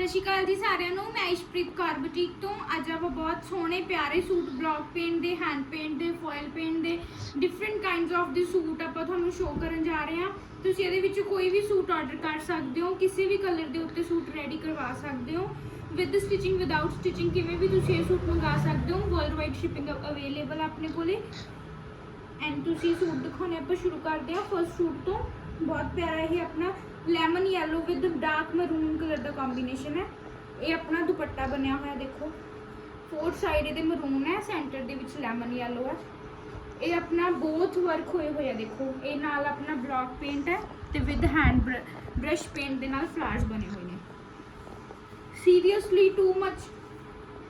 ਸਤਿ ਸ਼੍ਰੀ ਅਕਾਲ ਜੀ ਸਾਰਿਆਂ ਨੂੰ। ਮੈਂ ਇਸ਼ਪ੍ਰੀਤ ਕੌਰ ਬੁਟੀਕ ਤੋਂ। ਅੱਜ ਆਪਾਂ ਬਹੁਤ ਸੋਹਣੇ, ਪਿਆਰੇ ਸੂਟ, ਬਲੌਕ ਪੇਂਟ ਦੇ, ਹੈਂਡ ਪੇਂਟ ਦੇ, ਫੋਇਲ ਪੇਂਟ ਦੇ ਡਿਫਰੈਂਟ ਕਾਈਂਡਸ ਆਫ ਦੇ ਸੂਟ ਆਪਾਂ ਤੁਹਾਨੂੰ ਸ਼ੋਅ ਕਰਨ ਜਾ ਰਹੇ ਹਾਂ। ਤੁਸੀਂ ਇਹਦੇ ਵਿੱਚ ਕੋਈ ਵੀ ਸੂਟ ਆਰਡਰ ਕਰ ਸਕਦੇ ਹੋ, ਕਿਸੇ ਵੀ ਕਲਰ ਦੇ ਉੱਤੇ ਸੂਟ ਰੈਡੀ ਕਰਵਾ ਸਕਦੇ ਹੋ। ਵਿਦ ਸਟਿਚਿੰਗ ਵਿਦਆਊਟ ਸਟਿਚਿੰਗ ਕਿਵੇਂ ਵੀ ਤੁਸੀਂ ਇਹ ਸੂਟ ਮੰਗਾ ਸਕਦੇ ਹੋ ਵਰਲਡ ਵਾਈਡ ਸ਼ਿਪਿੰਗ ਅਵੇਲੇਬਲ ਆਪਣੇ ਕੋਲੇ। ਐਂਡ ਤੁਸੀਂ ਸੂਟ ਦਿਖਾਉਣੇ ਆਪਾਂ ਸ਼ੁਰੂ ਕਰਦੇ ਹਾਂ। ਫਰਸਟ ਸੂਟ ਤੋਂ ਬਹੁਤ ਪਿਆਰਾ ਇਹ ਆਪਣਾ lemon yellow with dark maroon colour the combination ਹੈ। ਇਹ ਆਪਣਾ ਦੁਪੱਟਾ ਬਣਿਆ ਹੋਇਆ ਦੇਖੋ। ਫੋਰਥ ਸਾਈਡ ਇਹਦੇ ਮਰੂਨ ਹੈ ਸੈਂਟਰ ਦੇ ਵਿੱਚ ਲੈਮਨ ਯੈਲੋ ਹੈ। ਇਹ ਆਪਣਾ ਬੋਥ ਵਰਕ ਹੋਏ ਹੋਏ ਆ ਦੇਖੋ। ਇਹ ਨਾਲ ਆਪਣਾ ਬਲੌਕ ਪੇਂਟ ਹੈ ਤੇ ਵਿਦ ਹੈਂਡ ਬ੍ਰਸ਼ ਪੇਂਟ ਦੇ ਨਾਲ ਫਲਾਵਰਸ ਬਣੇ ਹੋਏ ਨੇ। Seriously too much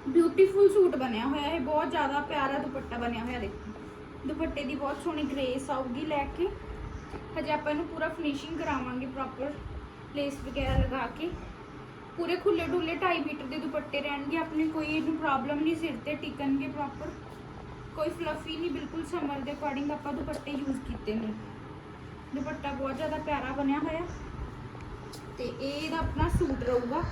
beautiful suit ਬਣਿਆ ਹੋਇਆ ਹੈ ਬਹੁਤ ਜ਼ਿਆਦਾ ਪਿਆਰਾ ਦੁਪੱਟਾ ਬਣਿਆ ਹੋਇਆ ਦੇਖੋ। ਦੁਪੱਟੇ ਦੀ ਬਹੁਤ ਸੋਹਣੀ ਗ੍ਰੇਸ ਆਊਗੀ ਲੈ ਕੇ। ਹਜੇ ਆਪਾਂ ਇਹਨੂੰ ਪੂਰਾ ਫਿਨਿਸ਼ਿੰਗ ਕਰਾਵਾਂਗੇ ਪ੍ਰੋਪਰ ਲੇਸ ਵਗੈਰਾ ਲਗਾ ਕੇ। ਪੂਰੇ ਖੁੱਲੇ ਡੁੱਲੇ 2.5 ਮੀਟਰ ਦੇ ਦੁਪੱਟੇ ਰਹਿਣਗੇ, ਆਪਣੇ ਕੋਈ ਇਹਨੂੰ ਪ੍ਰੋਬਲਮ ਨਹੀਂ, ਸਿਰ ਤੇ ਟਿਕਣਗੇ ਪ੍ਰੋਪਰ ਕੋਈ ਫਲਫੀ ਨਹੀਂ, ਬਿਲਕੁਲ ਸਮਰ ਦੇ ਅਕੋਰਡਿੰਗ ਆਪਾਂ ਦੁਪੱਟੇ ਯੂਜ਼ ਕੀਤੇ ਨੇ। ਦੁਪੱਟਾ ਬਹੁਤ ਜ਼ਿਆਦਾ ਪਿਆਰਾ ਬਣਿਆ ਹੋਇਆ। ਤੇ ਇਹ ਇਹਦਾ ਆਪਣਾ ਸੂਟ ਰਹੂਗਾ।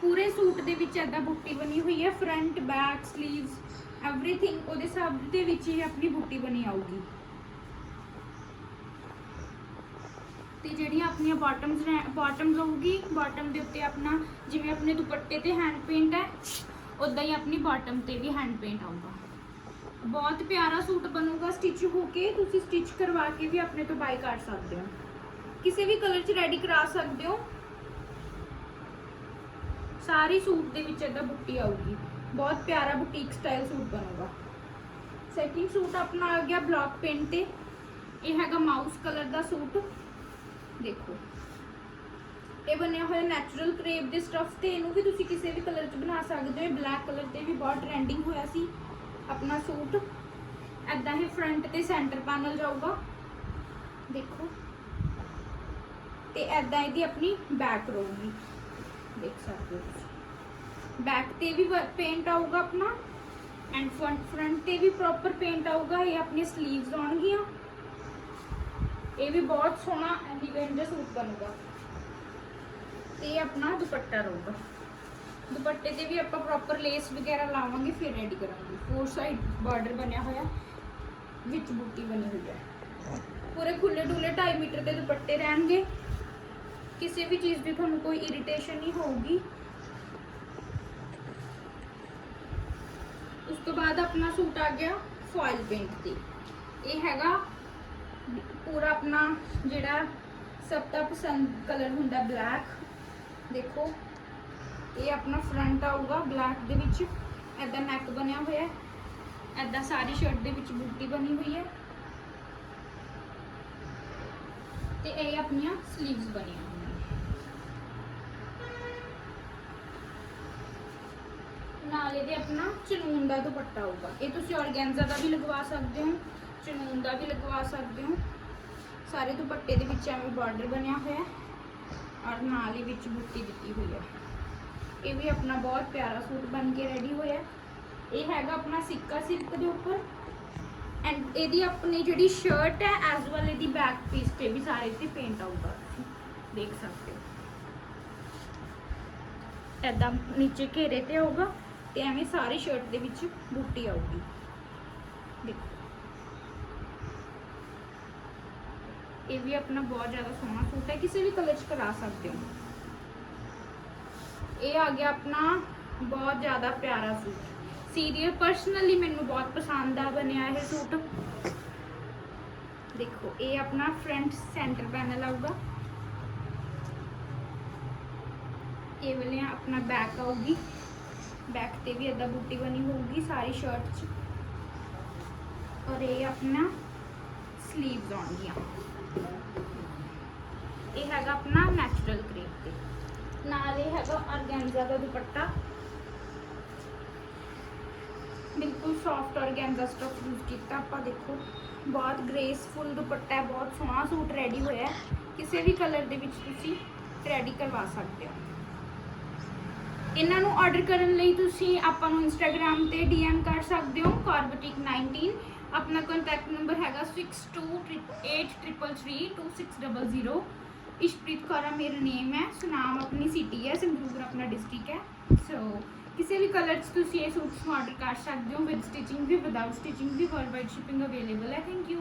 ਪੂਰੇ ਸੂਟ ਦੇ ਵਿੱਚ ਐਦਾ ਬੁੱਟੀ ਬਣੀ ਹੋਈ ਹੈ ਫਰੰਟ ਬੈਕ ਸਲੀਵਸ ਐਵਰੀਥਿੰਗ ਉਹਦੇ ਸਭ ਦੇ ਵਿੱਚ ਹੀ ਆਪਣੀ ਬੁੱਟੀ ਬਣੀ ਆਊਗੀ। ਤੇ ਜਿਹੜੀਆਂ ਆਪਣੀਆਂ ਬਾਟਮਸ ਬਾਟਮ ਰਹੂਗੀ ਬਾਟਮ ਦੇ ਉੱਤੇ ਆਪਣਾ ਜਿਵੇਂ ਆਪਣੇ ਦੁਪੱਟੇ ਤੇ ਹੈਂਡ ਪੇਂਟ ਹੈ ਉਦਾਂ ਹੀ ਆਪਣੀ ਬਾਟਮ ਤੇ ਵੀ ਹੈਂਡ ਪੇਂਟ ਆਊਗਾ। ਬਹੁਤ ਪਿਆਰਾ ਸੂਟ ਬਣੂਗਾ ਸਟਿਚ ਹੋ ਕੇ, ਤੁਸੀਂ ਸਟਿਚ ਕਰਵਾ ਕੇ ਵੀ ਆਪਣੇ ਤੋਂ ਬਾਈ ਕਰ ਸਕਦੇ ਹੋ। ਕਿਸੇ ਵੀ ਕਲਰ 'ਚ ਰੈਡੀ ਕਰਾ ਸਕਦੇ ਹੋ। ਸਾਰੀ ਸੂਟ ਦੇ ਵਿੱਚ ਇਹਦਾ ਬੁੱਟੀ ਆਊਗੀ। ਬਹੁਤ ਪਿਆਰਾ ਬੁਟੀਕ ਸਟਾਈਲ ਸੂਟ ਬਣੂਗਾ। ਸੈਕਿੰਡ ਸੂਟ ਆਪਣਾ ਆ ਗਿਆ ਬਲੌਕ ਪੇਂਟ ਤੇ। ਇਹ ਹੈਗਾ ਮਾਊਸ ਕਲਰ ਦਾ ਸੂਟ। ਦੇਖੋ। ਇਹ ਬਣਿਆ ਹੋਇਆ ਨੈਚੁਰਲ ਕਰੇਪ ਦੇ ਸਟਫ ਤੇ ਇਹਨੂੰ ਵੀ ਤੁਸੀਂ ਕਿਸੇ ਵੀ ਕਲਰ 'ਚ ਬਣਾ ਸਕਦੇ ਹੋ। ਬਲੈਕ ਕਲਰ ਤੇ ਵੀ ਬਹੁਤ ਟ੍ਰੈਂਡਿੰਗ ਹੋਇਆ ਸੀ। ਆਪਣਾ ਸੂਟ। ਐਦਾਂ ਹੀ ਫਰੰਟ ਤੇ ਸੈਂਟਰ ਪੈਨਲ ਜਾਊਗਾ। ਦੇਖੋ। ਤੇ ਐਦਾਂ ਇਹਦੀ ਆਪਣੀ ਬੈਕ ਰਹੂਗੀ। ਦੇਖ ਸਕਦੇ ਹੋ ਤੁਸੀਂ। ਬੈਕ ਤੇ ਵੀ ਪੇਂਟ ਆਊਗਾ ਆਪਣਾ। ਐਂਡ ਫਰੰਟ ਫਰੰਟ ਤੇ ਵੀ ਪ੍ਰੋਪਰ ਪੇਂਟ ਆਊਗਾ। ਇਹ ਆਪਣੀ ਸਲੀਵਸ ਆਉਣਗੀਆਂ। ਇਹ ਵੀ ਬਹੁਤ ਸੋਹਣਾ ਐਲੀਗੈਂਟ ਜਿਹਾ ਸੂਟ ਬਣੂਗਾ ਤੇ ਇਹ ਆਪਣਾ ਦੁਪੱਟਾ ਰਹੂਗਾ ਦੁਪੱਟੇ ਤੇ ਵੀ ਆਪਾਂ ਪ੍ਰੋਪਰ ਲੇਸ ਵਗੈਰਾ ਲਾਵਾਂਗੇ ਫਿਰ ਰੈਡੀ ਕਰਾਂਗੇ ਫੋਰ ਸਾਈਡ ਬਾਰਡਰ ਬਣਿਆ ਹੋਇਆ ਵਿੱਚ ਬੂਟੀ ਬਣੀ ਹੋਈ ਹੈ ਪੂਰੇ ਖੁੱਲੇ ਡੁੱਲੇ 2.5 ਮੀਟਰ ਦੇ ਦੁਪੱਟੇ ਰਹਿਣਗੇ ਕਿਸੇ ਵੀ ਚੀਜ਼ ਦੀ ਤੁਹਾਨੂੰ ਕੋਈ ਇਰੀਟੇਸ਼ਨ ਨਹੀਂ ਹੋਊਗੀ ਉਸ ਤੋਂ ਬਾਅਦ ਆਪਣਾ ਸੂਟ ਆ ਗਿਆ ਫੋਇਲ ਪੇਂਟ ਤੇ ਇਹ ਹੈਗਾ ਪੂਰਾ ਆਪਣਾ ਜਿਹੜਾ ਸਭ ਤੋਂ ਪਸੰਦ ਕਲਰ ਹੁੰਦਾ ਬਲੈਕ ਦੇਖੋ। ਇਹ ਆਪਣਾ ਫਰੰਟ ਆਊਗਾ ਬਲੈਕ ਦੇ ਵਿੱਚ ਐਦਾਂ ਨੈਕ ਬਣਿਆ ਹੋਇਆ ਹੈ। ਐਦਾਂ ਸਾਰੀ ਸ਼ਰਟ ਦੇ ਵਿੱਚ ਬੂਟੀ ਬਣੀ ਹੋਈ ਹੈ। ਤੇ ਇਹ ਆਪਣੀਆਂ 슬ੀਵਸ ਬਣੀਆਂ ਹੋਈਆਂ ਨਾਲ ਇਹਦੇ ਆਪਣਾ ਚਨੂਨ ਦਾ ਦੁਪੱਟਾ ਹੋਊਗਾ ਇਹ ਤੁਸੀਂ ਔਰਗੈਂਜ਼ਾ ਦਾ ਵੀ ਲਗਵਾ ਸਕਦੇ ਹੋ। ਚਨੂਨ ਦਾ ਵੀ ਲਗਵਾ ਸਕਦੇ ਹੋ। ਸਾਰੇ ਦੁਪੱਟੇ ਦੇ ਵਿੱਚ ਐਵੇਂ ਬਾਰਡਰ ਬਣਿਆ ਹੋਇਆ ਔਰ ਨਾਲ ਹੀ ਵਿੱਚ ਬੁੱਟੀ ਦਿੱਤੀ ਹੋਈ ਹੈ। ਇਹ ਵੀ ਆਪਣਾ ਬਹੁਤ ਪਿਆਰਾ ਸੂਟ ਬਣ ਕੇ ਰੈਡੀ ਹੋਇਆ ਇਹ ਹੈਗਾ ਆਪਣਾ ਸਿੱਕਾ ਸਿਲਕ ਦੇ ਉੱਪਰ ਐਂਡ ਇਹਦੀ ਆਪਣੀ ਜਿਹੜੀ ਸ਼ਰਟ ਹੈ ਐਸ ਵੈਲ ਇਹਦੀ ਬੈਕ ਪੀਸ ਤੇ ਵੀ ਸਾਰੇ ਤੇ ਪੇਂਟ ਆਊਗਾ ਦੇਖ ਸਕਦੇ ਹੋ। ਐਦਾਂ ਨੀਚੇ ਘੇਰੇ ਤੇ ਆਊਗਾ ਤੇ ਐਵੇਂ ਸਾਰੀ ਸ਼ਰਟ ਦੇ ਵਿੱਚ ਬੂਟੀ ਆਊਗੀ। ਦੇਖੋ। ਇਹ ਵੀ ਆਪਣਾ ਬਹੁਤ ਜ਼ਿਆਦਾ ਸੋਹਣਾ ਸੂਟ ਹੈ ਕਿਸੇ ਵੀ ਕਲਰ 'ਚ ਕਰਾ ਸਕਦੇ ਹੋ ਇਹ ਆ ਗਿਆ ਆਪਣਾ ਬਹੁਤ ਜ਼ਿਆਦਾ ਪਿਆਰਾ ਸੂਟ ਸੀਰੀਅਲ ਪਰਸਨਲੀ ਮੈਨੂੰ ਬਹੁਤ ਪਸੰਦ ਆ ਬਣਿਆ ਇਹ ਸੂਟ ਦੇਖੋ ਇਹ ਆਪਣਾ ਫਰੰਟ ਸੈਂਟਰ ਪੈਨਲ ਆਊਗਾ ਇਹ ਵਾਲੇ ਆਪਣਾ ਬੈਕ ਆਊਗੀ ਬੈਕ ਤੇ ਵੀ ਇਦਾਂ ਬੂਟੀ ਬਣੀ ਹੋਊਗੀ ਸਾਰੀ ਸ਼ਰਟ 'ਚ ਔਰ ਇਹ ਆਪਣਾ 슬ੀਵਸ ਆਉਣਗੀਆਂ। ਇਹ ਹੈਗਾ ਆਪਣਾ ਨੈਚੁਰਲ ਕ੍ਰੇਪ ਤੇ। ਨਾਲ ਇਹ ਹੈਗਾ ਆਰਗੈਂਜ਼ਾ ਦਾ ਦੁਪੱਟਾ। ਬਿਲਕੁਲ ਸੌਫਟ ਆਰਗੈਂਜ਼ਾ ਸਟਫ ਯੂਜ਼ ਕੀਤਾ ਆਪਾਂ, ਦੇਖੋ। ਬਹੁਤ ਗ੍ਰੇਸਫੁਲ ਦੁਪੱਟਾ ਹੈ, ਬਹੁਤ ਸੋਹਣਾ ਸੂਟ ਰੈਡੀ ਹੋਇਆ ਹੈ। ਕਿਸੇ ਵੀ ਕਲਰ ਦੇ ਵਿੱਚ ਤੁਸੀਂ ਰੈਡੀ ਕਰਵਾ ਸਕਦੇ ਹੋ। ਇਹਨਾਂ ਨੂੰ ਆਰਡਰ ਕਰਨ ਲਈ ਤੁਸੀਂ ਆਪਾਂ ਨੂੰ ਇੰਸਟਾਗ੍ਰam ਤੇ ਡੀਐਮ ਕਰ ਸਕਦੇ ਹੋ ਕਾਰਬਟਿਕ 19 ਆਪਣਾ ਕੰਟੈਕਟ ਨੰਬਰ ਹੈਗਾ 6283332600 ਇਸ਼ਪ੍ਰੀਤ ਕੌਰ ਮੇਰਾ ਨੇਮ ਹੈ ਸੁਨਾਮ ਆਪਣੀ ਸਿਟੀ ਹੈ ਸੰਗਰੂਰ ਆਪਣਾ ਡਿਸਟ੍ਰਿਕਟ ਹੈ। ਸੋ ਕਿਸੇ ਵੀ ਕਲਰ 'ਚ ਤੁਸੀਂ ਇਹ ਸੂਟਸ ਨੂੰ ਆਰਡਰ ਕਰ ਸਕਦੇ ਹੋ ਵਿਦ ਸਟਿਚਿੰਗ ਵੀ ਵਿਦਆਊਟ ਸਟਿਚਿੰਗ ਵੀ ਵਰਲਡ ਵਾਈਡ ਸ਼ਿਪਿੰਗ ਅਵੇਲੇਬਲ ਹੈ। Thank you